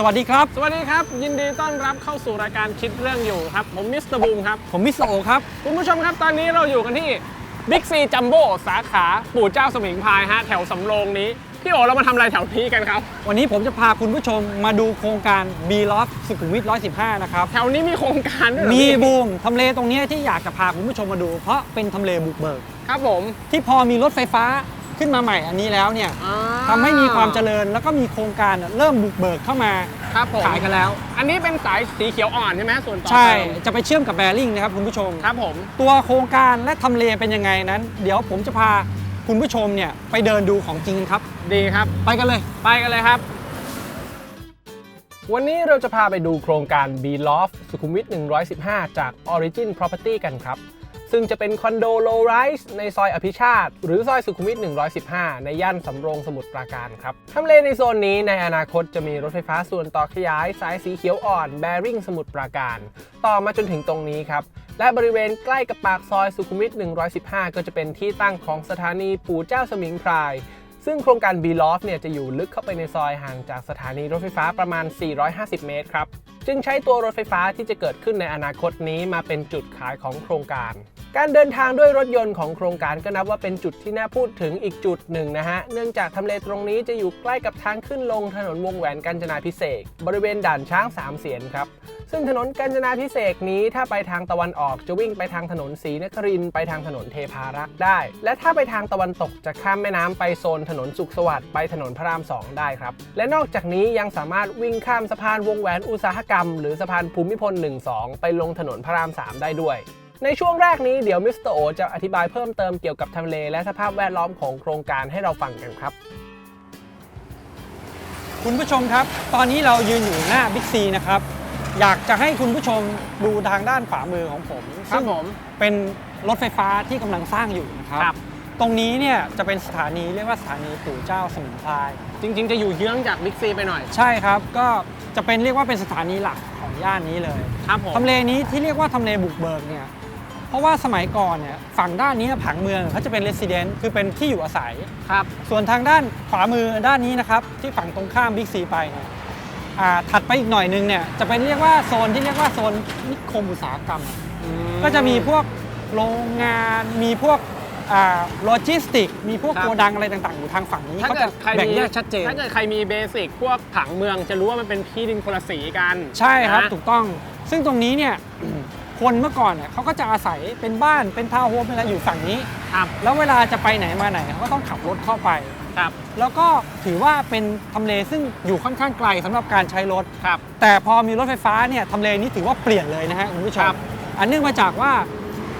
สวัสดีครับ สวัสดีครับ ยินดีต้อนรับเข้าสู่รายการคิดเรื่องอยู่ครับ ผมมิสเตอร์บูมครับ ผมมิสเตอร์โอครับ คุณผู้ชมครับตอนนี้เราอยู่กันที่บิ๊กซีจัมโบ้สาขาปู่เจ้าสมิงพรายฮะแถวสำโรงนี้ พี่โอเรามาทำอะไรแถวนี้กันครับ วันนี้ผมจะพาคุณผู้ชมมาดูโครงการ B Loft สุขุมวิท115 นะครับ แถวนี้มีโครงการด้วยเหรอมีพี่บูมทำเลตรงเนี้ยที่อยากจะพาคุณผู้ชมมาดู เพราะเป็นทำเลบุกเบิก ครับผม ที่พอมีรถไฟฟ้า ขึ้นมาใหม่อันนี้แล้วเนี่ยอ่าทำให้มีความเจริญแล้วก็มีโครงการเริ่มบุกเบิกเข้ามาครับผมขายกันแล้ว อันนี้เป็นสายสีเขียวอ่อนใช่ไหมส่วนต่อใช่เติมจะไปเชื่อมกับแบริ่งนะครับคุณผู้ชม ครับผม ตัวโครงการและทำเลเป็นยังไงนั้น เดี๋ยวผมจะพาคุณผู้ชมเนี่ยไปเดินดูของจริงกันครับ ดีครับ ไปกันเลย ไปกันเลยครับ วันนี้เราจะพาไปดูโครงการ B Loft สุขุมวิท115 จาก Origin Property กันครับ ซึ่งจะเป็นคอนโด low rise ในซอยอภิชาติ หรือซอยสุขุมวิท 115 ในย่านสำโรงสมุทรปราการครับทำเลในโซนนี้ในอนาคตจะมีรถไฟฟ้าส่วนต่อขยาย สายสีเขียวอ่อน Bearing สมุทรปราการ ต่อมาจนถึงตรงนี้ครับและบริเวณใกล้กับปากซอยสุขุมวิท 115 ก็จะเป็นที่ตั้งของสถานีปู่เจ้าสมิงพราย ซึ่งโครงการ B Loft เนี่ยจะอยู่ลึกเข้าไปในซอยห่างจากสถานีรถไฟฟ้าประมาณ 450 เมตรครับ จึงใช้ตัวรถไฟฟ้าที่จะเกิดขึ้นในอนาคตนี้มาเป็นจุดขายของโครงการ การเดินทางด้วยรถยนต์ของโครงการก็นับว่าเป็นจุดที่น่าพูดถึงอีกจุดหนึ่งนะฮะ เนื่องจากทำเลตรงนี้จะอยู่ใกล้กับทางขึ้นลงถนนวงแหวนกาญจนาพิเศษกบริเวณด่านช้างสามเสียนครับ ซึ่งถนนกาญจนาพิเศษกนี้ถ้าไปทางตะวันออกจะวิ่งไปทางถนนศรีนครินไปทางถนนเทพารักษ์ได้ และถ้าไปทางตะวันตกจะข้ามแม่น้ำไปโซนถนนสุขสวัสดิ์ไปถนนพระรามสองได้ครับ และนอกจากนี้ยังสามารถวิ่งข้ามสะพานวงแหวนอุตสาหกรรม หรือสะพานภูมิพล 1-2 ไปลงถนนพระราม 3 ได้ด้วย ในช่วงแรกนี้เดี๋ยวมิสเตอร์โอจะอธิบายเพิ่มเติมเกี่ยวกับทำเลและสภาพแวดล้อมของโครงการให้เราฟังกันครับ คุณผู้ชมครับ ตอนนี้เรายืนอยู่หน้าบิ๊กซีนะครับ อยากจะให้คุณผู้ชมดูทางด้านขวามือของผมครับซึ่งผมเป็นรถไฟฟ้าที่กำลังสร้างอยู่นะครับครับ ตรงนี้เนี่ยจะเป็นสถานีเรียกว่าสถานีปู่เจ้าสมิงพรายจริง ๆ จะอยู่เยื้องจากบิ๊กซีไปหน่อย ใช่ครับ ก็จะเป็นเรียกว่าเป็นสถานีหลักของย่านนี้เลยครับผมทำเลนี้ที่เรียกว่าทำเลบุกเบิกเนี่ย เพราะว่าสมัยก่อนเนี่ยฝั่งด้านนี้ผังเมืองเขาจะเป็นเรสซิเดนต์คือเป็นที่อยู่อาศัย ครับ ส่วนทางด้านขวามือด้านนี้นะครับ ที่ฝั่งตรงข้ามบิ๊กซีไปเนี่ยอ่าถัดไปอีกหน่อยนึงเนี่ยจะเป็นเรียกว่าโซนที่เรียกว่าโซนนิคมอุตสาหกรรม ก็จะมีพวกโรงงานมีพวกโลจิสติก มีพวกครับ โกดังอะไรต่างๆอยู่ทางฝั่งนี้ถ้าเขาเกิจะดใครแบ่งมีแยกชัดเจน ถ้าเกิดใครมีเบสิกพวกผังเมืองจะรู้ว่ามันเป็นที่ดินคนละสีกันใช่ครับนะ ถูกต้องซึ่งตรงนี้เนี่ย คนเมื่อก่อนเนี่ยเขาก็จะอาศัยเป็นบ้านเป็นทาวน์โฮมอะไรอยู่ฝั่งนี้ ครับแล้วเวลาจะไปไหนมาไหนเขาก็ต้องขับรถเข้าไป ครับแล้วก็ถือว่าเป็นทำเลซึ่งอยู่ค่อนข้างไกลสำหรับการใช้รถ ครับ แต่พอมีรถไฟฟ้าเนี่ยทำเลนี้ถือว่าเปลี่ยนเลยนะฮะคุณผู้ชครัมบ อันเนื่องมาจากว่า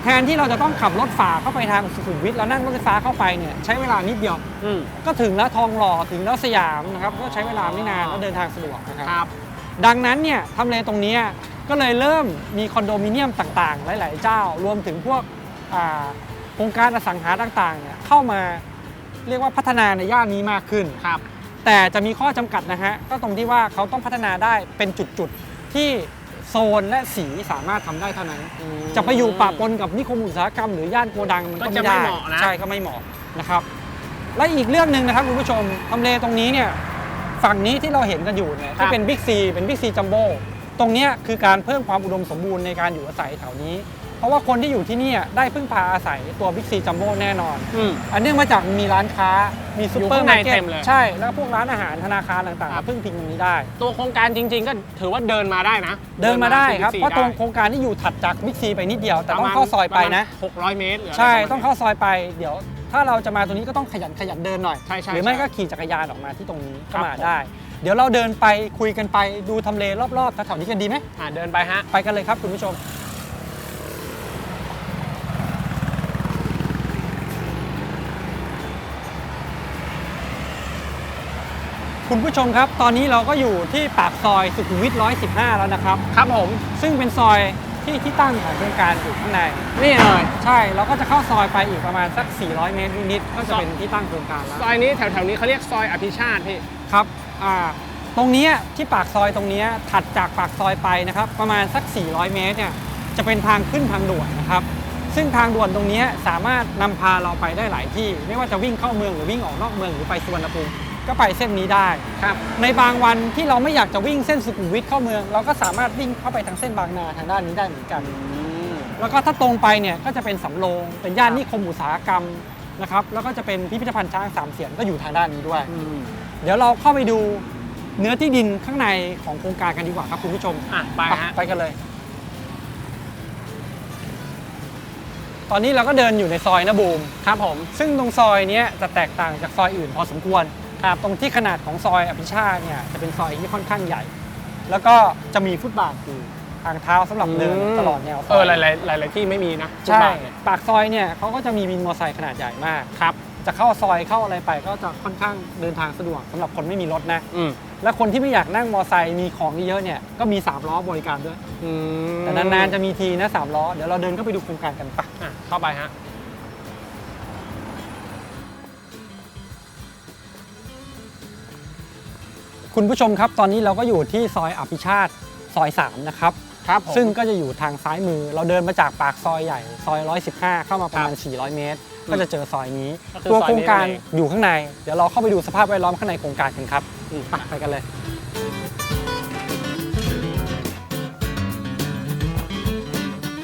แทนที่เราจะต้องขับรถฝ่าเข้าไปทางสุขุมวิทแล้วนั่งรถไฟฟ้าเข้าไปเนี่ยใช้เวลานิดเดียว อืมก็ถึงแล้วทองหล่อถึงแล้วสยามนะครับก็ใช้เวลาไม่นานแล้วเดินทางสะดวกนะครับ ครับ ดังนั้นเนี่ยทำเลตรงเนี้ย ก็เลยเริ่มมีคอนโดมิเนียมต่างๆ หลาย ๆ เจ้า รวมถึงพวกอ่าโครงการอสังหาต่างๆเนี่ยเข้ามาเรียกว่าพัฒนาในย่านนี้มากขึ้นครับแต่จะมีข้อจำกัดนะฮะก็ตรงที่ว่าเขาต้องพัฒนาได้เป็นจุดๆที่โซนและสีสามารถทำได้เท่านั้น จะไปอยู่ปะปนกับนิคมอุตสาหกรรมหรือย่านโกดังมันก็ก็จะไม่ไม่ได้เหมาะนะใช่ก็ไม่เหมาะนะครับ และอีกเรื่องหนึ่งนะครับคุณผู้ชมทำเลตรงนี้เนี่ยฝั่งนี้ที่เราเห็นกันอยู่เนี่ยที่เป็นบิ๊กซีเป็นบิ๊กซีจัมโบ้ ตรงเนี้ยคือการเพิ่มความอุดมสมบูรณ์ในการอยู่อาศัยแถวนี้ เพราะว่าคนที่อยู่ที่เนี่ยได้พึ่งพาอาศัยตัวบิ๊กซีจัมโบ้แน่นอนอืมอันเนื่องมาจากมีร้านค้ามีซูเปอร์มาร์เก็อยู่ข้างในเต็ตมเลยใช่ แล้วก็พวกร้านอาหารธนาคารต่างครับๆพึ่งพิงตรงนี้ได้ ตัวโครงการจริง ๆ ก็ถือว่าเดินมาได้นะ เดินมาได้ครับที่เพราะตรงบิ๊กโครงการที่อยู่ถัดจากบิ๊กซีไปนิดเดียว แต่ปต้ระองมณเข้าซอยไปนะประมาณ600 เมตรหรืออะไรใช่ประมณต้องเข้าซอยไปเดี๋ยวถ้าเราจะมาตรงนี้ก็ต้องขยันขยันเดินหน่อยใช่ใช่หรือไม่ใช่ก็ขี่จักรยานออกมาที่ตรงนี้ครัก็บมาได้ เดี๋ยวเราเดินไปคุยกันไปดูทำเลรอบๆแถวๆนี้กันดีไหมอ่าเดินไปฮะ ไปกันเลยครับคุณผู้ชม คุณผู้ชมครับ ตอนนี้เราก็อยู่ที่ปากซอยสุขุมวิท115 แล้วนะครับ ครับผม ซึ่งเป็นซอยที่ที่ตั้งของโครงการอยู่ข้างใน นี่เลยใช่เราก็จะเข้าซอยไปอีกประมาณสัก 400 เมตรนิดๆก็จะเป็นที่ตั้งโครงการแล้วซอยนี้แถวๆนี้เขาเรียกซอยอภิชาติพี่ ครับอ่า ตรงเนี้ยที่ปากซอยตรงเนี้ยถัดจากปากซอยไปนะครับ ประมาณสัก 400 เมตรเนี่ยจะเป็นทางขึ้นทางด่วนนะครับ ซึ่งทางด่วนตรงเนี้ยสามารถนำพาเราไปได้หลายที่ ไม่ว่าจะวิ่งเข้าเมืองหรือวิ่งออกนอกเมืองหรือไปสุวรรณภูมิก็ไปเส้นนี้ได้ครับในบางวันที่เราไม่อยากจะวิ่งเส้นสุขุมวิทเข้าเมือง เราก็สามารถวิ่งเข้าไปทางเส้นบางนาทางด้านนี้ได้เหมือนกัน แล้วก็ถ้าตรงไปเนี่ยก็จะเป็นสำโรงเป็นย่านนิคมอุตสาหกรรมนะครับแล้วก็จะเป็นพิพิธภัณฑ์ช้างสามเสียนก็อยู่ทางด้านนี้ด้วย เดี๋ยวเราเข้าไปดูเนื้อที่ดินข้างในของโครงการกันดีกว่าครับคุณผู้ชมอะไปฮะไปกันเลย ตอนนี้เราก็เดินอยู่ในซอยนะบูมครับผม ซึ่งตรงซอยเนี้ยจะแตกต่างจากซอยอื่นพอสมควรครับตรงที่ขนาดของซอยอภิชาติเนี่ยจะเป็นซอยที่ค่อนข้างใหญ่ แล้วก็จะมีฟุตบาทอยู่ทางเท้าสำหรับเดินตลอดแนวซเอออยหลายหลายหลายๆที่ไม่มีนะใช่ฟุตบาทปากซอยเนี่ยเขาก็จะมีวินมอเตอร์ไซค์ขนาดใหญ่มากครับ จะเข้าซอยเข้าอะไรไปก็จะค่อนข้างเดินทางสะดวกสำหรับคนไม่มีรถนะ อืมและคนที่ไม่อยากนั่งมอเตอร์ไซค์มีของเยอะๆเนี่ยก็มี 3 ล้อบริการด้วย อืมแต่นานๆจะมีทีนะ3ล้อ เดี๋ยวเราเดินเข้าไปดูโครงการกันปะอะเข้าไปฮะ คุณผู้ชมครับตอนนี้เราก็อยู่ที่ซอยอภิชาติซอย 3 นะครับ ครับผมซึ่งก็จะอยู่ทางซ้ายมือ เราเดินมาจากปากซอยใหญ่ ซอย 115 เข้ามาประมาณ 400 เมตร ก็จะเจอซอยนี้ ก็คือตัวซอยนี้โครงการนั่นเอง อยู่ข้างใน เดี๋ยวเราเข้าไปดูสภาพแวดล้อมข้างในโครงการกันครับอืมไปไปกันเลย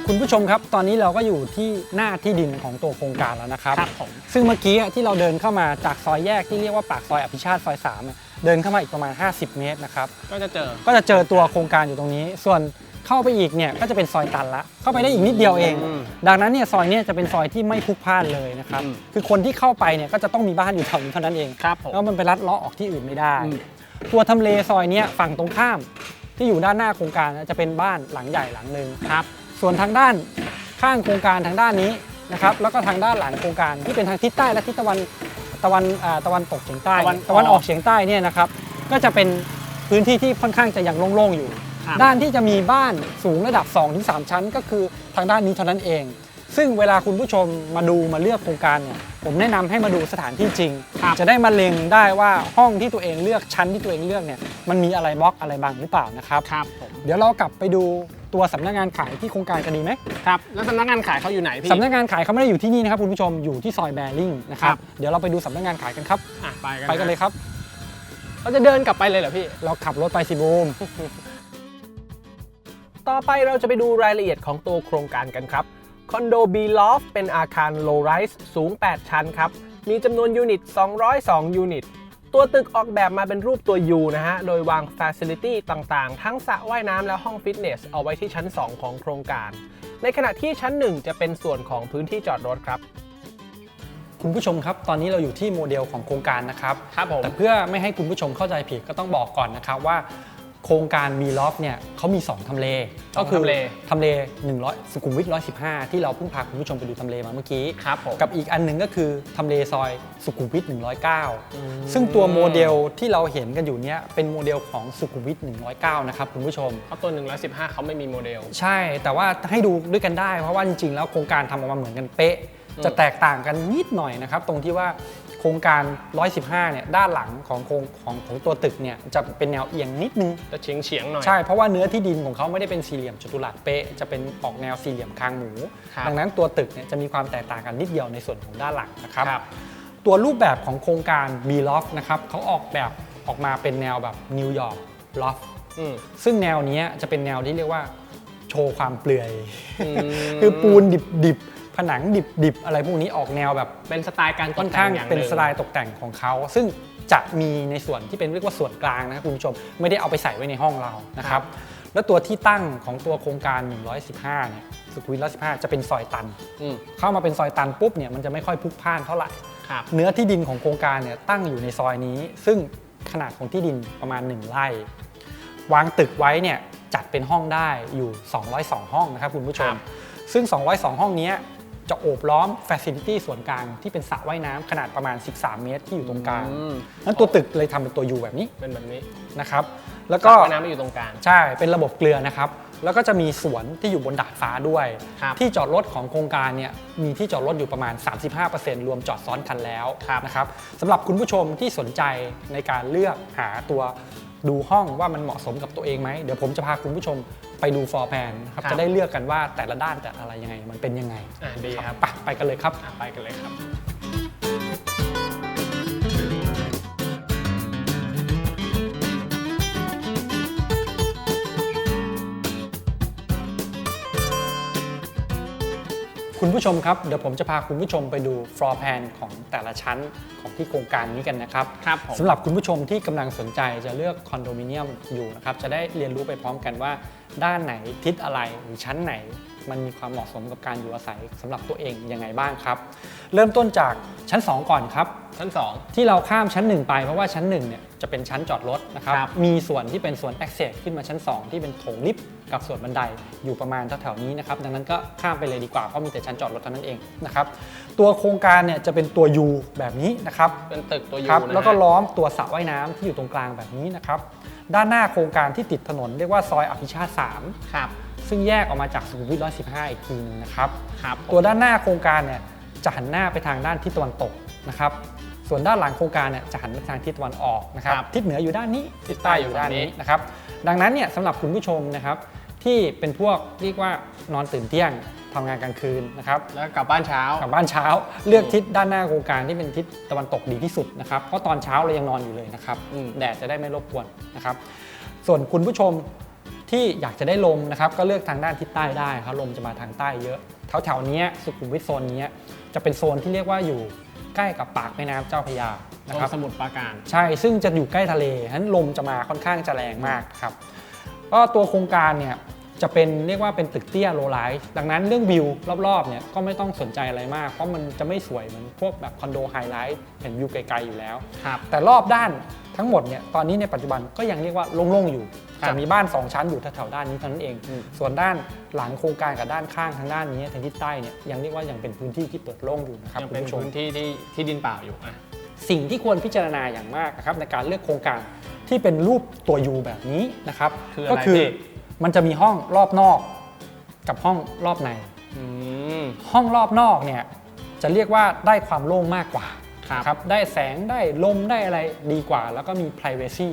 คุณผู้ชมครับ ตอนนี้เราก็อยู่ที่หน้าที่ดินของตัวโครงการแล้วนะครับ ครับผมซึ่งเมื่อกี้ที่เราเดินเข้ามาจากซอยแยกที่เรียกว่าปากซอยอภิชาติซอย3เนี่ยเดินเข้ามาอีกประมาณ 50 เมตรนะครับ ก็จะเจอ ก็จะเจอตัวโครงการอยู่ตรงนี้ ส่วน เข้าไปอีกเนี่ยก็จะเป็นซอยตันละ เข้าไปได้อีกนิดเดียวเองอืมดังนั้นเนี่ยซอยเนี้จะเป็นซอยที่ไม่พลุกพล่านเลยนะครับอืมคือคนที่เข้าไปเนี่ยก็จะต้องมีบ้านอยู่แถวนี้เท่านั้นเองครับผม แล้วมันไปลัดเลาะออกที่อื่นไม่ได้อืมตัวทำเลซอยเนี้ยฝั่งตรงข้ามที่อยู่ด้านหน้าโครงการนะจะเป็นบ้านหลังใหญ่หลังหนึ่งครับ ส่วนทางด้านข้างโครงการทางด้านนี้นะครับแล้วก็ทางด้านหลังโครงการที่เป็นทางทิศใต้และทิศตะวันตะวันอ่าตะวันตกเฉียงใต้ตะวันออก ตะวันออกเฉียงใต้เนี่ยนะครับก็จะเป็นพื้นที่ที่ค่อนข้างจะยังโล่งๆอยู่ ครับด้านที่จะมีบ้านสูงระดับ 2-3 ชั้น ก็คือทางด้านนี้เท่านั้นเอง ซึ่งเวลาคุณผู้ชมมาดูมาเลือกโครงการเนี่ยผมแนะนำให้มาดูสถานที่จริง ครับ จะได้มาเล็งได้ว่าห้องที่ตัวเองเลือกชั้นที่ตัวเองเลือกเนี่ยมันมีอะไรบล็อกอะไรบางหรือเปล่านะครับ ครับผมเดี๋ยวเรากลับไปดูตัวสำนักงานขายที่โครงการกันดีไหมครับ แล้วสำนักงานขายเขาอยู่ไหนพี่ สำนักงานขายเขาไม่ได้อยู่ที่นี่นะครับคุณผู้ชมอยู่ที่ซอยแบริ่งนะครัครับ บเดี๋ยวเราไปดูสำนักงานขายกันครับ อะไปกันไปกันเลยครับ เราจะเดินกลับไปเลยเหรอพี่ เราขับรถไปสิบูม ต่อไปเราจะไปดูรายละเอียดของตัวโครงการกันครับคอนโด B Loft เป็นอาคาร low rise สูง 8 ชั้นครับ มีจำนวนยูนิต 202 ยูนิต ตัวตึกออกแบบมาเป็นรูปตัว U นะฮะ โดยวาง Facility ต่างๆ ทั้งสระว่ายน้ำและห้องฟิตเนส เอาไว้ที่ชั้น 2 ของโครงการ ในขณะที่ชั้น 1 จะเป็นส่วนของพื้นที่จอดรถครับคุณผู้ชมครับ ตอนนี้เราอยู่ที่โมเดลของโครงการนะครับครับผมแต่เพื่อไม่ให้คุณผู้ชมเข้าใจผิดก็ต้องบอกก่อนนะครับว่า โครงการมีล็อฟเนี่ยเขามี 2 ทำเลสองก็คืทำเล ทำเล 100 สุขุมวิท 115 ที่เราเพิ่งพาคุณผู้ชมไปดูทำเลมาเมื่อกี้ ครับผม กับอีกอันหนึ่งก็คือทำเลซอยสุขุมวิทอืม109 ซึ่งตัวโมเดลที่เราเห็นกันอยู่เนี้ยเป็นโมเดลของสุขุมวิท 109 นะครับคุณผู้ชม เพราะตัว 115 เขาไม่มีโมเดล ใช่ แต่ว่าให้ดูด้วยกันได้ เพราะว่าจริงๆ แล้วโครงการทำออกมาเหมือนกันเป๊ะอืมจะแตกต่างกันนิดหน่อยนะครับตรงที่ว่าโครงการ 115 เนี่ยด้านหลังของโครงของของตัวตึกเนี่ยจะเป็นแนวเอียงนิดนึง จะเฉียงเฉียงๆหน่อย ใช่ เพราะว่าเนื้อที่ดินของเขาไม่ได้เป็นสี่เหลี่ยมจัตุรัสเป๊ะจะเป็นออกแนวสี่เหลี่ยมคางหมูครับดังนั้นตัวตึกเนี่ยจะมีความแตกต่างกันนิดเดียวในส่วนของด้านหลังนะครับครับตัวรูปแบบของโครงการ B Loft นะครับเขาออกแบบออกมาเป็นแนวแบบนิวยอร์ก Loft อืมซึ่งแนวเนี้ยจะเป็นแนวที่เรียกว่าโชว์ความเปลือยอืมคือปูนดิบดิบ ผนังดิบดิบอะไรพวกนี้ออกแนวแบบเป็นสไตล์การตค่อกนแต่ข้างงอย่างหเป็นนึ่งสไตล์ตกแต่งของเขา ซึ่งจะมีในส่วนที่เป็นเรียกว่าส่วนกลางนะครับคุณผู้ชมไม่ได้เอาไปใส่ไว้ในห้องเรานะครับแล้วตัวที่ตั้งของตัวโครงการ 115เนี่ยสุขุมวิท115 จะเป็นซอยตัน อืม เข้ามาเป็นซอยตันปุ๊บเนี่ยมันจะไม่ค่อยพลุกพล่านเท่าไหร่ ครับ เนื้อที่ดินของโครงการเนี่ยตั้งอยู่ในซอยนี้ ซึ่งขนาดของที่ดินประมาณ 1 ไร่ วางตึกไว้เนี่ยจัดเป็นห้องได้อยู่ 202 ห้องนะครับคุณผู้ชคมรับ ซึ่ง 202 ห้องเนี้ย จะโอบล้อม Facility ส่วนกลางที่เป็นสระว่ายน้ำขนาดประมาณ 13 เมตรที่อยู่ตรงกลางอืม นั้นตัวตึกเลยทำเป็นตัวยูแบบนี้เป็นแบบนี้นะครับ แล้วก็ก็ น้ำไม่อยู่ตรงกลาง ใช่ เป็นระบบเกลือนะครับ แล้วก็จะมีสวนที่อยู่บนดาดฟ้าด้วย ครับที่จอดรถของโครงการเนี่ย มีที่จอดรถอยู่ประมาณ 35%รวมจอดซ้อนคันแล้วครับนะครับสำหรับคุณผู้ชมที่สนใจในการเลือกหาตัว ดูห้องว่ามันเหมาะสมกับตัวเองไหมเดี๋ยวผมจะพาคุณผู้ชมไปดูฟอร์แพนครับครับจะได้เลือกกันว่าแต่ละด้านแต่ละอะไรยังไง มันเป็นยังไงอ่าดีครับไปไปกันเลยครับอะไปกันเลยครับ คุณผู้ชมครับ เดี๋ยวผมจะพาคุณผู้ชมไปดู floor plan ของแต่ละชั้นของที่โครงการนี้กันนะครับครับผมสำหรับคุณผู้ชมที่กำลังสนใจจะเลือกคอนโดมิเนียมอยู่นะครับจะได้เรียนรู้ไปพร้อมกันว่า ด้านไหนทิศอะไรหรือชั้นไหน มันมีความเหมาะสมกับการอยู่อาศัยสำหรับตัวเองยังไงบ้างครับ เริ่มต้นจากชั้น 2 ก่อนครับ ชั้นที่เราข้ามชั้น 1 ไปเพราะว่าชั้น1เนี่ยจะเป็นชั้นจอดรถนะครับครับมีส่วนที่เป็นส่วน access ขึ้นมาชั้น 2 ที่เป็นโถงลิฟต์กับส่วนบันไดอยู่ประมาณแถวๆนี้นะครับดังนั้นก็ข้ามไปเลยดีกว่าเพราะมีแต่ชั้นจอดรถเท่านั้นเองนะครับตัวโครงการเนี่ยจะเป็นตัว U แบบนี้นะครับ2เป็นตึกตัวยูครับนะฮะแล้วก็ล้อมตัวสระว่ายน้ำที่อยู่ตรงกลางแบบนี้นะครับด้านหน้าโครงการที่ติดถนนเรียกว่าซอยอภิชาติครับ3 ซึ่งแยกออกมาจากสุขุมวิท115 อีกทีหนึงนะครับครับตัวด้านหน้าโครงการเนี่ยจะหันหน้าไปทางด้านทิศตะวันตกนะครับ ส่วนด้านหลังโครงการเนี่ยจะหันไปทางทิศตะวันออกนะครับครับทิศเหนืออยู่ด้านนี้ทิศใต้อยู่ด้านนี้ฝั่งนี้นะครับ ดังนั้นเนี่ยสำหรับคุณผู้ชมนะครับ ที่เป็นพวกเรียกว่านอนตื่นเที่ยงทำงานกลางคืนนะครับแล้วกลับบ้านเช้ากลับบ้านเช้า เลือกทิศด้านหน้าโครงการที่เป็นทิศตะวันตกดีที่สุดนะครับเพราะตอนเช้าเรายังนอนอยู่เลยนะครับอืมแดดจะได้ไม่รบกวนนะครับส่วนคุณผู้ชม ที่อยากจะได้ลมนะครับก็เลือกทางด้านทิศใต้ได้ครับลมจะมาทางใต้เยอะแถวแถวๆเนี้ยสุขุมวิทโซนเนี้ยจะเป็นโซนที่เรียกว่าอยู่ใกล้กับปากแม่น้ำเจ้าพระยาตนะรงครับสมุทรปราการ ใช่ซึ่งจะอยู่ใกล้ทะเลฉะนั้นลมจะมาค่อนข้างจะแรงมากครับก็ตัวโครงการเนี่ยจะเป็นเรียกว่าเป็นตึกเตี้ยโลไลท์ดังนั้นเรื่องวิวรอบๆเนี่ยก็ไม่ต้องสนใจอะไรมาก เพราะมันจะไม่สวยเหมือนพวกแบบคอนโดไฮไลท์เห็นวิวไกลๆอยู่แล้วครับแต่รอบด้านทั้งหมดเนี่ยตอนนี้ในปัจจุบันก็ยังเรียกว่าโล่งๆอยู่ครับ จะมีบ้าน 2 ชั้นอยู่แถวๆด้านนี้เท่านั้นเองอืมส่วนด้านหลังโครงการกับด้านข้างทางด้านนี้ทางทิศใต้เนี่ยยังเรียกว่ายังเป็นพื้นที่ที่เปิดโล่งอยู่นะครับยังคุณเป็นผู้ชมพื้นที่ที่ที่ดินเปล่าอยู่อะสิ่งที่ควรพิจารณาอย่างมากนะครับในการเลือกโครงการที่เป็นรูปตัว U แบบนี้นะครับคืออะไรก็คือพี่มันจะมีห้องรอบนอกกับห้องรอบในอืมห้องรอบนอกเนี่ยจะเรียกว่าได้ความโล่งมากกว่าครับนะครับได้แสงได้ลมได้อะไรดีกว่า แล้วก็มี privacy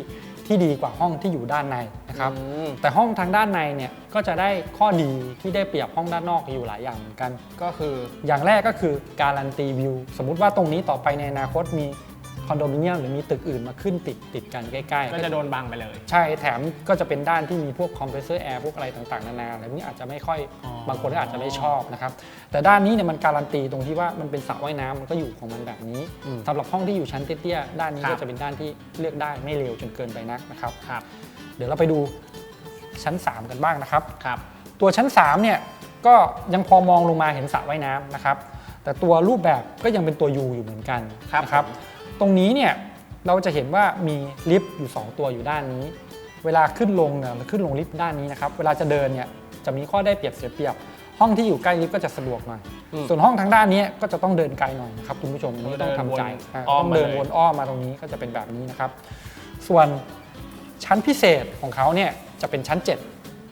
ที่ดีกว่าห้องที่อยู่ด้านในนะครับอืมแต่ห้องทางด้านในเนี่ยก็จะได้ข้อดีที่ได้เปรียบห้องด้านนอกอยู่หลายอย่างเหมือนกัน ก็คืออย่างแรกก็คือการันตีวิว สมมุติว่าตรงนี้ต่อไปในอนาคตมี คอนโดมิเนียมหรือมีตึกอื่นมาขึ้นติดติดกันใกล้ๆ ก็จะโดนบังไปเลย ใช่แถมก็จะเป็นด้านที่มีพวกคอมเพรสเซอร์แอร์พวกอะไรต่างๆ นานาอะไรพวกนี้อาจจะไม่ค่อยอ๋อบางคนก็อาจจะไม่ชอบนะครับ แต่ด้านนี้เนี่ยมันการันตีตรงที่ว่ามันเป็นสระว่ายน้ำมันก็อยู่ของมันแบบนี้อืมสำหรับห้องที่อยู่ชั้นเตี้ยๆด้านนี้ครัก็บ จะเป็นด้านที่เลือกได้ไม่เร็วจนเกินไปนักนะครับ ครับเดี๋ยวเราไปดูชั้น 3 กันบ้างนะครับ ครับ ตัวชั้น3เนี่ยก็ยังพอมองลงมาเห็นสระว่ายน้ำนะครับ แต่ตัวรูปแบบก็ยังเป็นตัว U อยู่เหมือนกันครับ นะครับ ตรงนี้เนี่ยเราจะเห็นว่ามีลิฟต์อยู่ 2 ตัวอยู่ด้านนี้ เวลาขึ้นลงเนี่ยเราขึ้นลงลิฟต์ด้านนี้นะครับเวลาจะเดินเนี่ยจะมีข้อได้เปรียบเสียเปรียบ ห้องที่อยู่ใกล้ลิฟต์ก็จะสะดวกหน่อยอืมส่วนห้องทางด้านนี้ก็จะต้องเดินไกลหน่อยนะครับคุณผู้ชมอันนี้ต้องทำใจเดินวนอ่าอ้อมต้องเดินมาเลยวนอ้อมมาตรงนี้ก็จะเป็นแบบนี้นะครับ ส่วนชั้นพิเศษของเขาเนี่ยจะเป็นชั้น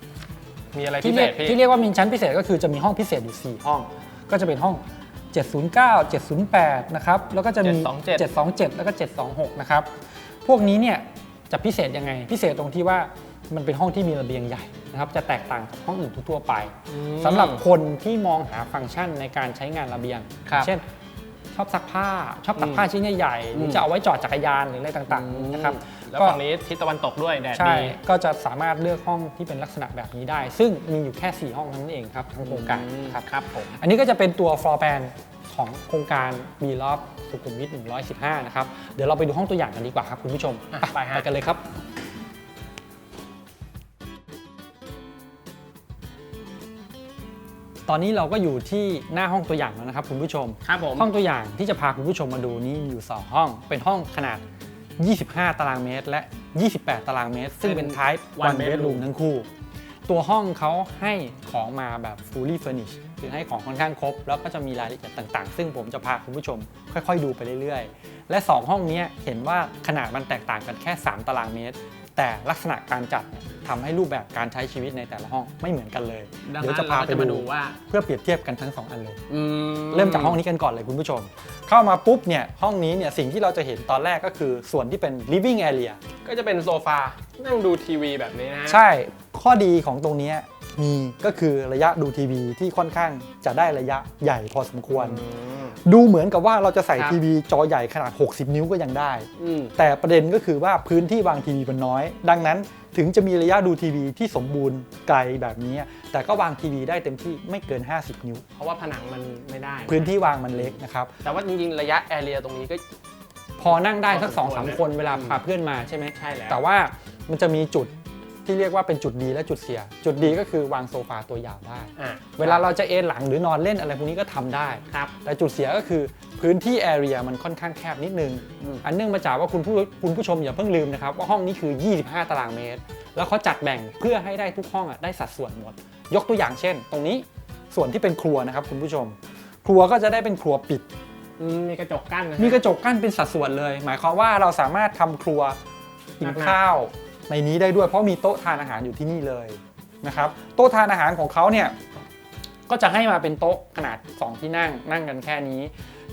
7 มีอะไรพิที่เศเรียษกพี่ที่เรียกว่ามีชั้นพิเศษก็คือจะมีห้องพิเศษอยู่ 4 ห้อง ก็จะเป็นห้อง 709 708 นะครับ แล้วก็จะมี 727 727 แล้วก็ 726 นะครับ พวกนี้เนี่ยจะพิเศษยังไง พิเศษตรงที่ว่ามันเป็นห้องที่มีระเบียงใหญ่นะครับ จะแตกต่างจากห้องอื่นทั่วๆไป อืมสำหรับคนที่มองหาฟังก์ชันในการใช้งานระเบียง ครับเช่น ชอบซักผ้า ชอบตักผ้าชิ้นใหญ่ๆหรืออมจะเอาไว้จอดจักรยานหรืออะไรต่างๆนะครับ แล้วก็ฝั่งนี้ทิศตะวันตกด้วยแดดใช่ดี ก็จะสามารถเลือกห้องที่เป็นลักษณะแบบนี้ได้ ซึ่งมีอยู่แค่ 4 ห้องเท่านั้นเองครับทั้งโครงการนะครับครับผมอันนี้ก็จะเป็นตัว floor plan ของโครงการ B l o f สุขุมวิท 115 นะครับ เดี๋ยวเราไปดูห้องตัวอย่างกันดีกว่าครับคุณผู้ชมอะอะไปฮะไปกันเลยครับ ตอนนี้เราก็อยู่ที่หน้าห้องตัวอย่างแล้วนะครับคุณผู้ชมครับผมห้องตัวอย่างที่จะพาคุณผู้ชมมาดูนี้มีอยู่ 2 ห้อง เป็นห้องขนาด 25 ตารางเมตร และ 28 ตารางเมตร ซึ่งเป็น type one one bedroom bedroom ทั้งคู่ ตัวห้องเขาให้ของมาแบบ fully furnished คือให้ของค่อนข้างครบ แล้วก็จะมีรายละเอียดต่างๆ ซึ่งผมจะพาคุณผู้ชมค่อยๆ ดูไปเรื่อยๆ และ 2 ห้องเนี้ยเห็นว่าขนาดมันแตกต่างกันแค่ 3 ตารางเมตร แต่ลักษณะการจัดเนี่ยทำให้รูปแบบการใช้ชีวิตในแต่ละห้องไม่เหมือนกันเลยดังเดี๋ยวนั้นจะเราพาก็ไปจะมาดูดูว่าเพื่อเปรียบเทียบกันทั้งสองอันเลย อืมเริ่มจากห้องนี้กันก่อนเลยคุณผู้ชม เข้ามาปุ๊บเนี่ยห้องนี้เนี่ยสิ่งที่เราจะเห็นตอนแรกก็คือส่วนที่เป็น living area ก็จะเป็นโซฟานั่งดูทีวีแบบนี้นะฮะ ใช่ข้อดีของตรงเนี้ย มีก็คือระยะดูทีวีที่ค่อนข้างจะได้ระยะใหญ่พอสมควร ดูเหมือนกับว่าเราจะใส่ครับทีวีจอใหญ่ขนาด 60 นิ้วก็ยังได้อืมแต่ประเด็นก็คือว่าพื้นที่วางทีวีมันน้อย ดังนั้นถึงจะมีระยะดูทีวีที่สมบูรณ์ไกลแบบนี้ แต่ก็วางทีวีได้เต็มที่ไม่เกิน 50 นิ้ว เพราะว่าผนังมันไม่ได้ พื้นที่วางมันเล็กนะครับ แต่ว่าจริงๆ ระยะแอเรียตรงนี้ก็ พอนั่งได้สักพอสสอมงควรสามนะคนเวลาอืมพาเพื่อนมาใช่ไหมใช่แล้วแต่ว่ามันจะมีจุด ที่เรียกว่าเป็นจุดดีและจุดเสีย จุดดีก็คือวางโซฟาตัวยาวได้ อะเวลาเราจะเอนหลังหรือนอนเล่นอะไรพวกนี้ก็ทำได้ ครับ แต่จุดเสียก็คือพื้นที่แอเรียมันค่อนข้างแคบนิดนึง อืม อันเนื่องมาจากว่าคุณผู้คุณผู้ชมอย่าเพิ่งลืมนะครับ ว่าห้องนี้คือ 25 ตารางเมตร แล้วเขาจัดแบ่งเพื่อให้ได้ทุกห้องอะได้สัดส่วนหมด ยกตัวอย่างเช่น ตรงนี้ส่วนที่เป็นครัวนะครับคุณผู้ชม ครัวก็จะได้เป็นครัวปิด อืมมีกระจกกั้นนะฮะ มีกระจกกั้นเป็นสัดส่วนเลย หมายความว่าเราสามารถทำครัวกินหนักๆ ข้าว ในนี้ได้ด้วยเพราะมีโต๊ะทานอาหารอยู่ที่นี่เลยนะครับโต๊ะทานอาหารของเขาเนี่ยก็จะให้มาเป็นโต๊ะขนาด 2 ที่นั่งนั่งกันแค่นี้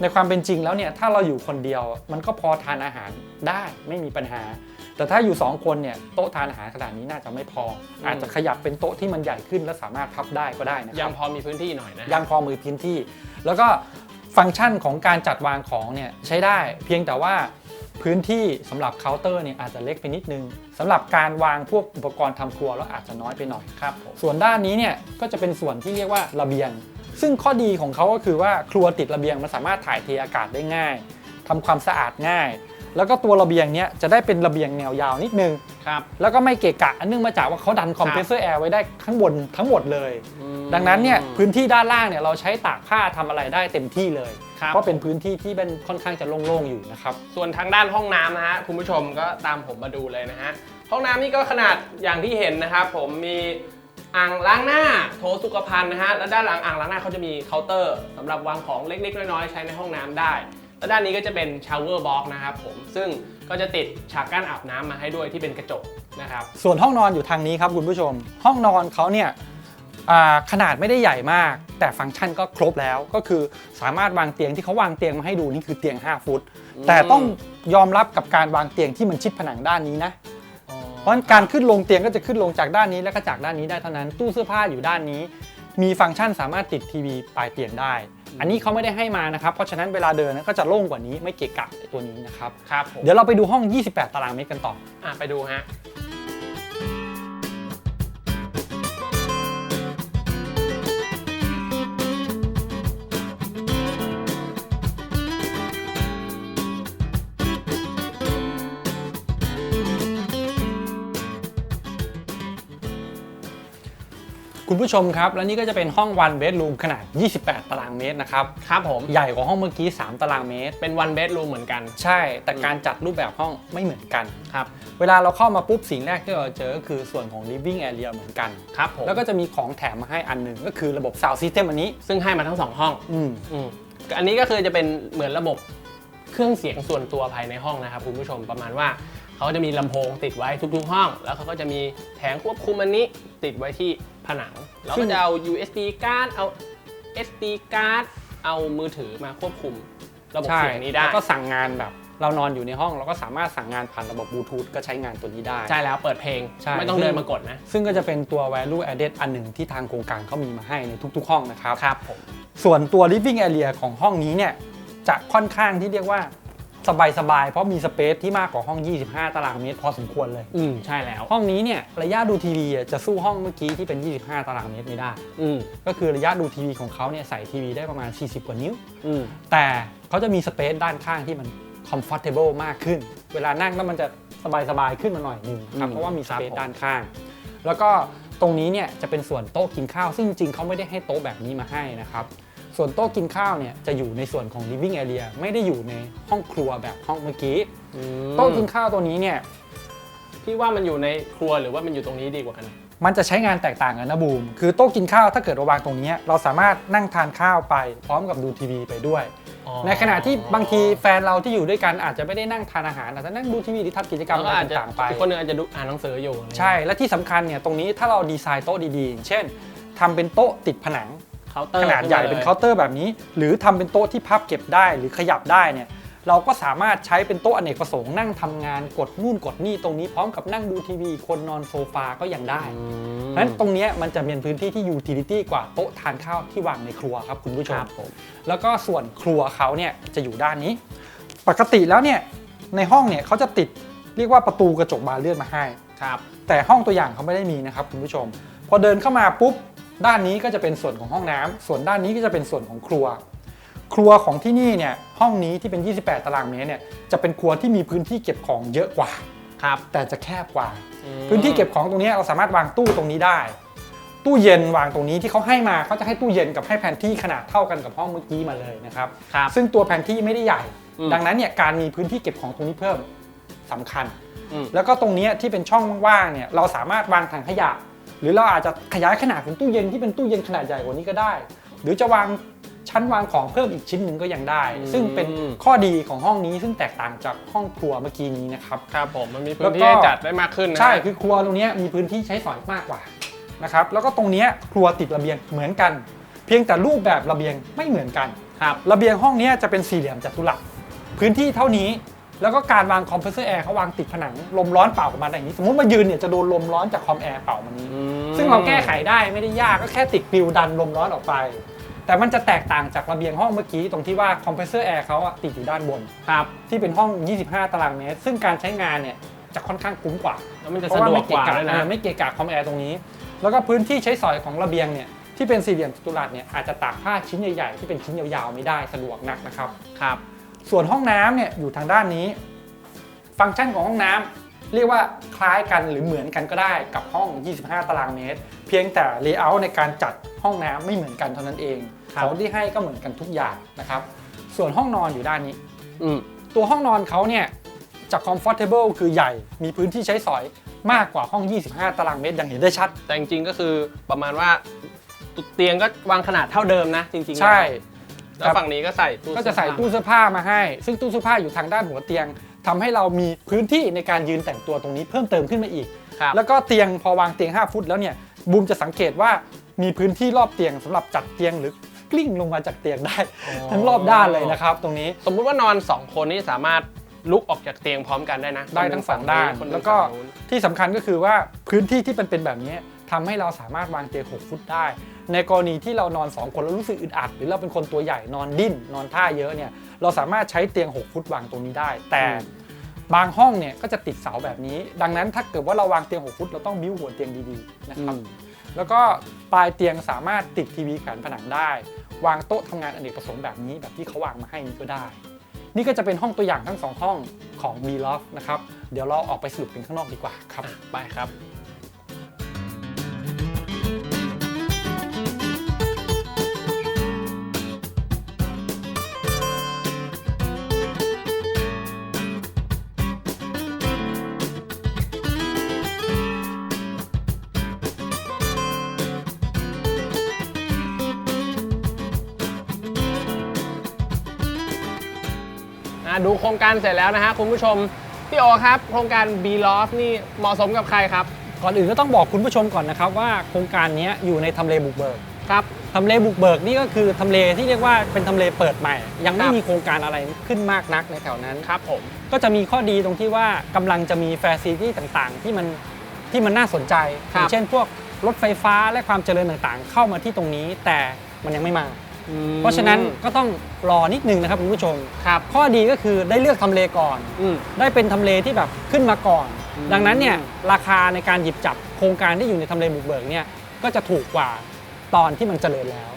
ในความเป็นจริงแล้วเนี่ยถ้าเราอยู่คนเดียวมันก็พอทานอาหารได้ไม่มีปัญหา แต่ถ้าอยู่ 2 คนเนี่ยโต๊ะทานอาหารขนาดนี้น่าจะไม่พอ อาจจะขยับเป็นโต๊ะที่มันใหญ่ขึ้นและสามารถพับได้ก็ได้นะคยัรังบพอมีพื้นที่หน่อยนะยังพอมือพื้นที่ แล้วก็ฟังก์ชันของการจัดวางของเนี่ยใช้ได้เพียงแต่ว่าพื้นที่สำหรับเคาน์เตอร์เนี่ยอาจจะเล็กไปนิดนึง สำหรับการวางพวกอุปกรณ์ทำครัวแล้วอาจจะน้อยไปหน่อยครับผมส่วนด้านนี้เนี่ยก็จะเป็นส่วนที่เรียกว่าระเบียง ซึ่งข้อดีของเขาก็คือว่าครัวติดระเบียงมันสามารถถ่ายเทอากาศได้ง่ายทำความสะอาดง่าย แล้วก็ตัวระเบียงเนี้ยจะได้เป็นระเบียงแนวยาวนิดนึง ครับ แล้วก็ไม่เกะกะอันเนื่องมาจากว่าเขาดันคอมเพรสเซอร์แอร์ไว้ได้ข้างบนทั้งหมดเลยอืมดังนั้นเนี่ยพื้นที่ด้านล่างเนี่ยเราใช้ตากผ้าทำอะไรได้เต็มที่เลยครับเพราะเป็นพื้นที่ที่เป็นค่อนข้างจะโล่งๆอยู่นะครับ ส่วนทางด้านห้องน้ำนะฮะคุณผู้ชมก็ตามผมมาดูเลยนะฮะห้องน้ำนี่ก็ขนาดอย่างที่เห็นนะครับผมมีอ่างล้างหน้าโถสุขภัณฑ์นะฮะแล้วด้านหลังอ่างล้างหน้าเขาจะมีเคาน์เตอร์สำหรับวางของเล็กๆ น้อยๆ ใช้ในห้องน้ำได้ แล้วด้านนี้ก็จะเป็นชาวเวอร์บ็อกนะครับผมซึ่ง ก็จะติดฉากกั้นอาบน้ำมาให้ด้วยที่เป็นกระจกนะครับ ส่วนห้องนอนอยู่ทางนี้ครับคุณผู้ชม ห้องนอนเขาเนี่ยอ่าขนาดไม่ได้ใหญ่มาก แต่ฟังก์ชันก็ครบแล้วก็คือสามารถวางเตียงที่เขาวางเตียงมาให้ดูนี่คือเตียง 5 ฟุตอืมแต่ต้องยอมรับกับการวางเตียงที่มันชิดผนังด้านนี้นะเพราะฉะนั้นการขึ้นลงเตียงก็จะขึ้นลงจากด้านนี้แล้วก็จากด้านนี้ได้เท่านั้นตู้เสื้อผ้าอยู่ด้านนี้ มีฟังก์ชันสามารถติดทีวีปลายเตียงได้ อันนี้เขาไม่ได้ให้มานะครับ เพราะฉะนั้นเวลาเดินนะก็จะโล่งกว่านี้ไม่เกะกะไอ้ตัวนี้นะครับ ครับผมเดี๋ยวเราไปดูห้อง 28 ตารางเมตรกันต่ออะไปดูฮะ คุณผู้ชมครับ และนี่ก็จะเป็นห้อง one bedroom ขนาด 28 ตารางเมตรนะครับ ครับผม ใหญ่กว่าห้องเมื่อกี้ 3 ตารางเมตร เป็น one bedroom เหมือนกัน ใช่ แต่การจัดรูปแบบห้องไม่เหมือนกัน ครับ เวลาเราเข้ามาปุ๊บสิ่งแรกที่เราเจอก็คือส่วนของ living area เหมือนกัน ครับผม แล้วก็จะมีของแถมมาให้อันหนึ่งก็คือระบบ sound system อันนี้ ซึ่งให้มาทั้งสองห้อง อืมอืมอันนี้ก็คือจะเป็นเหมือนระบบเครื่องเสียงส่วนตัวภายในห้องนะครับคุณผู้ชมประมาณว่าเขาจะมีลำโพงติดไว้ทุกๆห้อง แล้วเขาก็จะมีแผงควบคุมอันนี้ติดไว้ที่ ผนัง แล้วซึ่ก็งจะเอา USB card เอา SD card เอามือถือมาควบคุมระบบใช่เสียงนี้ได้แล้วก็สั่งงานแบบเรานอนอยู่ในห้องเราก็สามารถสั่งงานผ่านระบบบลูทูธก็ใช้งานตัวนี้ได้ ใช่แล้วเปิดเพลงใช่ไม่ต้องเดินมากดนะ ซึ่งก็จะเป็นตัว value added อันหนึ่งที่ทางโครงการเขามีมาให้ในทุกๆ ห้องนะครับครับผมส่วนตัว living area ของห้องนี้เนี่ยจะค่อนข้างที่เรียกว่า สบายๆ เพราะมีสเปซที่มากกว่าห้อง 25 ตารางเมตรพอสมควรเลย อืมใช่แล้ว ห้องนี้เนี่ยระยะดูทีวีอะจะสู้ห้องเมื่อกี้ที่เป็น 25 ตารางเมตรไม่ได้ อืมก็คือระยะดูทีวีของเขาเนี่ยใส่ทีวีได้ประมาณ 40 กว่านิ้ว อืมแต่เขาจะมีสเปซด้านข้างที่มัน comfortable มากขึ้น เวลานั่งแล้วมันจะสบายๆ ขึ้นมาหน่อยหนึงครับอืมเพราะว่ามีสเปซครับผมด้านข้าง แล้วก็ตรงนี้เนี่ยจะเป็นส่วนโต๊ะกินข้าว ซึ่งจริงๆเขาไม่ได้ให้โต๊ะแบบนี้มาให้นะครับ ส่วนโต๊ะกินข้าวเนี่ยจะอยู่ในส่วนของ living area ไม่ได้อยู่ในห้องครัวแบบห้องเมื่อกี้ อืมโต๊ะกินข้าวตัวนี้เนี่ยพี่ว่ามันอยู่ในครัวหรือว่ามันอยู่ตรงนี้ดีกว่ากัน มันจะใช้งานแตกต่างกันนะบูม คือโต๊ะกินข้าวถ้าเกิดเราวางตรงนี้เราสามารถนั่งทานข้าวไป พร้อมกับดูทีวีไปด้วยในขณะที่บางทีแฟนเราที่อยู่ด้วยกันอาจจะไม่ได้นั่งทานอาหารอาจจะนั่งดูทีวีหรือทำกิจกรรมแล้วอะก็ไรอาจจะต่างๆไป อีกคนหนึงอาจจะดูอ่านหนังสืออยู่อะไรใช่ และที่สำคัญเนี่ยตรงนี้ถ้าเราดีไซน์โต๊ะดีๆอย่างเช่นทำเป็นโต๊ะติดผนังเคาน์เตอร์ขนาดใหญ่ขึ้มลยเป็นเคาน์เตอร์แบบนี้ หรือทำเป็นโต๊ะที่พับเก็บได้หรือขยับได้เนี่ยเราก็สามารถใช้เป็นโต๊ะอเนกประสงค์นั่งทำงานกดนู่นกดนี่ตรงนี้พร้อมกับนั่งดูทีวี คนนอนโซฟาก็ยังได้เพราะฉะนั้นตรงเนี้ยมันจะเป็นพื้นที่ที่ยูทิลิตี้กว่าโต๊ะทานข้าวที่วางในครัวครับคุณผู้ชคมรับผมแล้วก็ส่วนครัวเขาเนี่ยจะอยู่ด้านนี้ ปกติแล้วเนี่ยในห้องเนี่ยเขาจะติดเรียกว่าประตูกระจกบานเลื่อนมาให้ครับแต่ห้องตัวอย่างเขาไม่ได้มีนะครับคุณผู้ชม พอเดินเข้ามาปุ๊บ ด้านนี้ก็จะเป็นส่วนของห้องน้ำส่วนด้านนี้ก็จะเป็นส่วนของครัว ครัวของที่นี่เนี่ยห้องนี้ที่เป็น 28 ตารางเมตรเนี่ยจะเป็นครัวที่มีพื้นที่เก็บของเยอะกว่าครับแต่จะแคบกว่าอืมพื้นที่เก็บของตรงนี้เราสามารถวางตู้ตรงนี้ได้ ตู้เย็นวางตรงนี้ที่เขาให้มาเขาจะให้ตู้เย็นกับให้แผนที่ขนาดเท่ากันกับห้องเมื่อกี้มาเลยนะครับครับซึ่งตัวแผนที่ไม่ได้ใหญ่อืมดังนั้นเนี่ยการมีพื้นที่เก็บของตรงนี้เพิ่มสำคัญอืมแล้วก็ตรงเนี้ยที่เป็นช่องว่างๆเนี่ยเราสามารถวางถังขยะ หรือเราอาจจะขยายขนาดของตู้เย็นที่เป็นตู้เย็นขนาดใหญ่กว่านี้ก็ได้ หรือจะวางชั้นวางของเพิ่มอีกชิ้นหนึ่งก็ยังได้อืมซึ่งเป็นข้อดีของห้องนี้ซึ่งแตกต่างจากห้องครัวเมื่อกี้นี้นะครับครับผมมันมีแล้พื้วนก็ที่ให้จัดได้มากขึ้นนะใช่คือครัวตรงเนี้ยมีพื้นที่ใช้สอยมากกว่านะครับแล้วก็ตรงเนี้ยครัวติดระเบียงเหมือนกัน เพียงแต่รูปแบบระเบียงไม่เหมือนกันครับระเบียงห้องเนี้ยจะเป็นสี่เหลี่ยมจัตุรัสพื้นที่เท่านี้ แล้วก็การวางคอมเพรสเซอร์แอร์เขาวางติดผนังลมร้อนเป่าออกมาอย่างนี้ สมมติมายืนเนี่ยจะโดนลมร้อนจากคอมแอร์เป่ามานี้อืมซึ่งเราแก้ไขได้ไม่ได้ยากก็แค่ติดกริวดันลมร้อนออกไป แต่มันจะแตกต่างจากระเบียงห้องเมื่อกี้ตรงที่ว่าคอมเพรสเซอร์แอร์เขาอะติดอยู่ด้านบนครับที่เป็นห้อง 25 ตารางเมตร ซึ่งการใช้งานเนี่ยจะค่อนข้างคุ้มกว่าแล้วมันจะเพราะสะว่าดวไม่กเกะกว่ากะด้วยนะอ่าไม่เกะกะคอมแอร์ตรงนี้ แล้วก็พื้นที่ใช้สอยของระเบียงเนี่ยที่เป็นสี่เหลี่ยมจัตุรัสเนี่ยอาจจะตากผ้าชิ้นใหญ่ๆที่เป็นชิ้นยาวๆไม่ได้สะดวกนักนะครับครับ ส่วนห้องน้ำเนี่ยอยู่ทางด้านนี้ ฟังก์ชันของห้องน้ำเรียกว่าคล้ายกันหรือเหมือนกันก็ได้กับห้อง 25 ตารางเมตร เพียงแต่เลเยอร์ในการจัดห้องน้ำไม่เหมือนกันเท่านั้นเองครับของที่ให้ก็เหมือนกันทุกอย่างนะครับ ส่วนห้องนอนอยู่ด้านนี้อืมตัวห้องนอนเขาเนี่ยจะ comfortable คือใหญ่ มีพื้นที่ใช้สอยมากกว่าห้อง 25 ตารางเมตรอย่างเห็นได้ชัด แต่จริงๆก็คือประมาณว่าเตียงก็วางขนาดเท่าเดิมนะจริงๆ ใช่ แล้วฝั่งนี้ก็ใส่ตู้ก็จะใส่ตู้เสื้อผ้ามาให้ ซึ่งตู้เสื้อผ้าอยู่ทางด้านหัวเตียงทำให้เรามีพื้นที่ในการยืนแต่งตัวตรงนี้เพิ่มเติมขึ้นมาอีกครับแล้วก็เตียงพอวางเตียง 5 ฟุตแล้วเนี่ยบูมจะสังเกตว่ามีพื้นที่รอบเตียงสำหรับจัดเตียงหรือกลิ้งลงมาจากเตียงได้ ทั้งรอบด้านเลยนะครับ ตรงนี้สมมุติว่านอน 2 คนนี่สามารถลุกออกจากเตียงพร้อมกันได้นะ ได้ทั้งสองด้านคนหงแล้วก็ฝั่งนู้นที่สำคัญก็คือว่าพื้นที่ที่เป็นเป็นแบบนี้ทำให้เราสามารถวางเตียง 6 ฟุตได้ ในกรณีที่เรานอน 2 คนแล้วรู้สึกอึดอัด หรือเราเป็นคนตัวใหญ่นอนดิ้น นอนท่าเยอะเนี่ยเราสามารถใช้เตียง 6 ฟุตวางตรงนี้ได้ แต่บางห้องเนี่ยก็จะติดเสาแบบนี้ ดังนั้นถ้าเกิดว่าเราวางเตียง 6 ฟุต เราต้องบิ้วหัวเตียงดีๆนะครับอืมแล้วก็ปลายเตียงสามารถติดทีวีแขวนผนังได้ วางโต๊ะทำงานอเนกประสงค์แบบนี้แบบที่เขาวางมาให้นี้ก็ได้ นี่ก็จะเป็นห้องตัวอย่างทั้งสองห้องของ b l o f t นะครับ เดี๋ยวเราออกไปสรุปกันข้างนอกดีกว่าครับอะไปครับ ดูโครงการเสร็จแล้วนะฮะคุณผู้ชม พี่โอครับ โครงการ B Loft นี่เหมาะสมกับใครครับ ก่อนอื่นก็ต้องบอกคุณผู้ชมก่อนนะครับว่าโครงการนี้อยู่ในทำเลบุกเบิกครับทำเลบุกเบิกนี่ก็คือทำเลที่เรียกว่าเป็นทำเลเปิดใหม่ ยังไม่ครับมีโครงการอะไรขึ้นมากนักในแถวนั้นครับผมก็จะมีข้อดีตรงที่ว่ากำลังจะมีแฟซิลิตี้ต่างๆ ที่มันที่มันน่าสนใจคอรับย่างเช่น พวกรถไฟฟ้าและความเจริญต่างๆ เข้ามาที่ตรงนี้แต่มันยังไม่มา เพราะฉะนั้นก็ต้องรอนิดนึงนะครับคุณผู้ชม ครับ ข้อดีก็คือได้เลือกทำเลก่อน อืม ได้เป็นทำเลที่แบบขึ้นมาก่อน อืม ดังนั้นเนี่ยราคาในการหยิบจับโครงการที่อยู่ในทำเลบุกเบิกเนี่ยก็จะถูกกว่าตอนที่มันเจริญแล้ว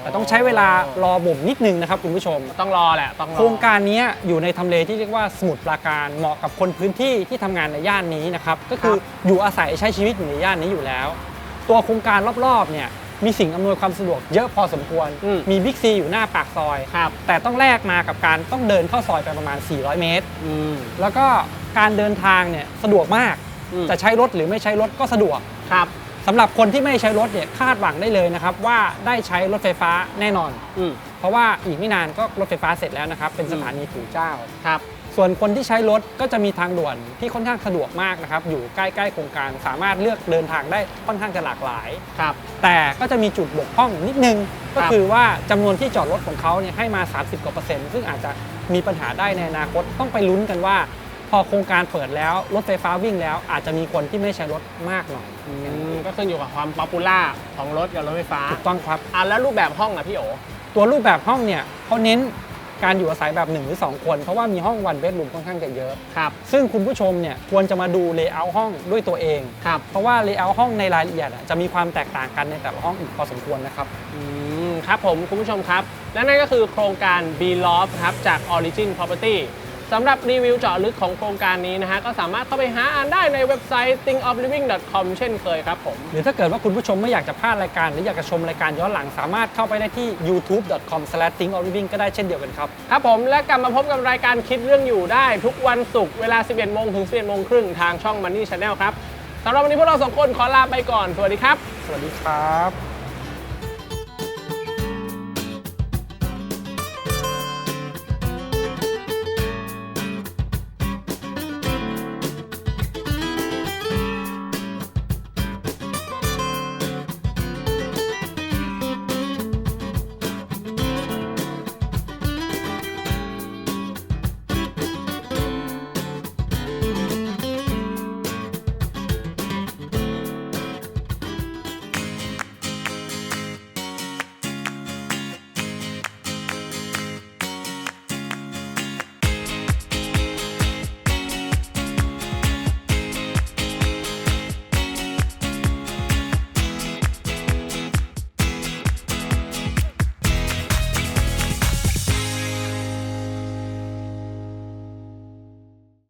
แต่ต้องใช้เวลารอบ่มนิดนึงนะครับคุณผู้ชม ต้องรอแหละต้องรอ โครงการนี้อยู่ในทำเลที่เรียกว่าสมุทรปราการเหมาะกับคนพื้นที่ที่ทำงานในย่านนี้นะครับก็คืออยู่อาศัยใช้ชีวิตอยู่ในย่านนี้อยู่แล้ว ตัวโครงการรอบๆเนี่ย มีสิ่งอำนวยความสะดวกเยอะพอสมควร อืม มีบิ๊กซีอยู่หน้าปากซอย ครับ แต่ต้องแลกมากับการต้องเดินเข้าซอยไปประมาณ 400 เมตร อืม แล้วก็การเดินทางเนี่ยสะดวกมาก อืม จะใช้รถหรือไม่ใช้รถก็สะดวก ครับสำหรับคนที่ไม่ใช้รถเนี่ยคาดหวังได้เลยนะครับ ว่าได้ใช้รถไฟฟ้าแน่นอน อืมเพราะว่าอีกไม่นานก็รถไฟฟ้าเสร็จแล้วนะครับ เป็นสถานีปู่เจ้า ครับ ส่วนคนที่ใช้รถก็จะมีทางด่วนที่ค่อนข้างสะดวกมากนะครับ อยู่ใกล้ๆโครงการสามารถเลือกเดินทางได้ค่อนข้างจะหลากหลาย ครับ แต่ก็จะมีจุดบกพร่องนิดนึง ก็ครับ คือว่าจำนวนที่จอดรถของเขาเนี่ยให้มา 30กว่าเปอร์เซ็นต์ซึ่งอาจจะมีปัญหาได้ในอนาคตต้องไปลุ้นกันว่า พอโครงการเปิดแล้วรถไฟฟ้าวิ่งแล้ว อาจจะมีคนที่ไม่ใช้รถมากหน่อยอืมก็ขึ้นอยู่กับความป๊อปปูล่าของรถกับรถไฟฟ้าถูกต้องครับ อะแล้วรูปแบบห้องอะพี่โอ ตัวรูปแบบห้องเนี่ยเขาเน้น การอยู่อาศัยแบบ1หรือ2 คน เพราะว่ามีห้องวันเบดรูมค่อนข้างจะเยอะครับซึ่งคุณผู้ชมเนี่ยควรจะมาดูเลเยอร์ห้องด้วยตัวเองครับเพราะว่าเลเยอร์ห้องในรายละเอียดอะจะมีความแตกต่างกันในแต่ละห้องอีกพอสมควรนะครับอืมครับผมคุณผู้ชมครับ และนั่นก็คือโครงการ B Loft ครับจาก Origin Property สำหรับรีวิวเจาะลึกของโครงการนี้นะฮะก็สามารถเข้าไปหาอ่านได้ในเว็บไซต์ thinkofliving.com เช่นเคยครับผม หรือถ้าเกิดว่าคุณผู้ชมไม่อยากจะพลาดรายการ หรืออยากจะชมรายการย้อนหลังสามารถเข้าไปได้ที่ youtube.com/thinkofliving ก็ได้เช่นเดียวกันครับ ครับผมและกลับมาพบกับรายการคิดเรื่องอยู่ได้ ทุกวันศุกร์เวลา 11โมงถึง 11โมงครึ่งทางช่อง Money Channel ครับสำหรับวันนี้พวกเราสองคนขอลาไปก่อนสวัสดีครับ สวัสดีครับ